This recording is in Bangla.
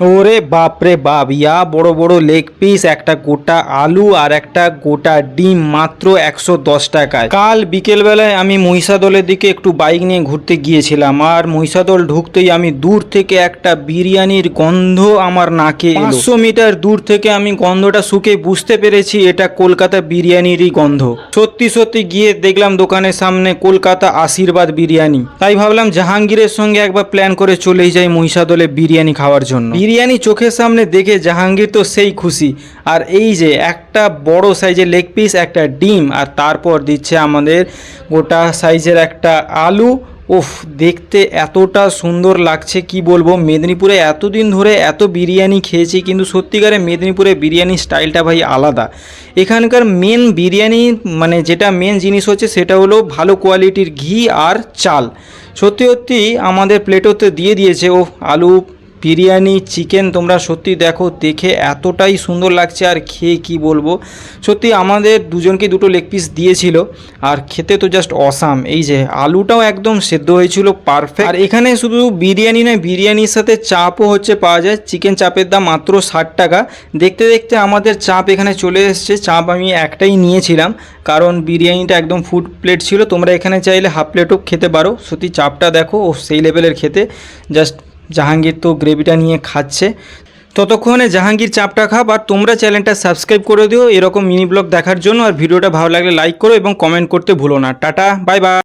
ওরে বাপরে বাপ, ইয়া বড় বড় লেগ পিস একটা গোটা আলু আর একটা গোটা ডিম মাত্র একশো দশ টাকায়। কাল বিকেলবেলায় আমি মহিষাদলের দিকে একটু বাইক নিয়ে ঘুরতে গিয়েছিলাম, আর মহিষাদল ঢুকতেই আমি দূর থেকে একটা বিরিয়ানির গন্ধ আমার নাকে পাঁচশো মিটার দূর থেকে আমি গন্ধটা শুকে বুঝতে পেরেছি এটা কলকাতা বিরিয়ানিরই গন্ধ। সত্যি সত্যি গিয়ে দেখলাম দোকানের সামনে কলকাতা আশীর্বাদ বিরিয়ানি। তাই ভাবলাম জাহাঙ্গীরের সঙ্গে একবার প্ল্যান করে চলেই যাই মহিষাদলে বিরিয়ানি খাওয়ার জন্য। বিরিয়ানি চোখের সামনে দেখে জাহাঙ্গীর তো সেই খুশি। আর এই যে একটা বড় সাইজের লেগ পিস একটা ডিম, আর তারপর দিচ্ছে আমাদের গোটা সাইজের একটা আলু। উফ, দেখতে এতটা সুন্দর লাগছে, কি বলব? মেদিনীপুরে এতদিন ধরে এত বিরিয়ানি খেয়েছি, কিন্তু সত্যিকারে মেদিনীপুরে বিরিয়ানি স্টাইলটা ভাই আলাদা। এখানকার মেন বিরিয়ানি মানে যেটা মেন জিনিস হচ্ছে, সেটা হলো ভালো কোয়ালিটির ঘি আর চাল। সত্যি সত্যি আমাদের প্লেটোতে দিয়ে দিয়েছে ও আলু বিরিয়ানি চিকেন তোমরা সত্যি দেখো, দেখে এতটাই সুন্দর লাগছে আর খেয়ে কি বলব? সত্যি আমাদের দুজনকে দুটো লেগ পিস দিয়েছিল, আর খেতে তো জাস্ট অসাম এই যে, আলুটাও একদম সেদ্ধ হয়েছিল পারফেক্ট আর এখানে শুধু বিরিয়ানি নয়, বিরিয়ানির সাথে চাপও হচ্ছে পাওয়া যায়। চিকেন চাপের দাম মাত্র ষাট টাকা। দেখতে দেখতে আমাদের চাপ এখানে চলে এসছে, চাপ আমি একটাই নিয়েছিলাম, কারণ বিরিয়ানিটা একদম ফুড প্লেট ছিল, তোমরা এখানে চাইলে হাফ প্লেটও খেতে পারো। সত্যি চাপটা দেখো, ও সেই লেভেলের খেতে। জাস্ট জাহাঙ্গীর তো গ্রেভিটা নিয়ে খাচ্ছে। ততক্ষণে জাহাঙ্গীর চাপটা খাব আর তোমরা চ্যানেলটা সাবস্ক্রাইব করে দিও। এরকম মিনি ব্লগ দেখার জন্য আর ভিডিওটা ভালো লাগলে লাইক করো এবং কমেন্ট করতে ভুলো না। Tata bye bye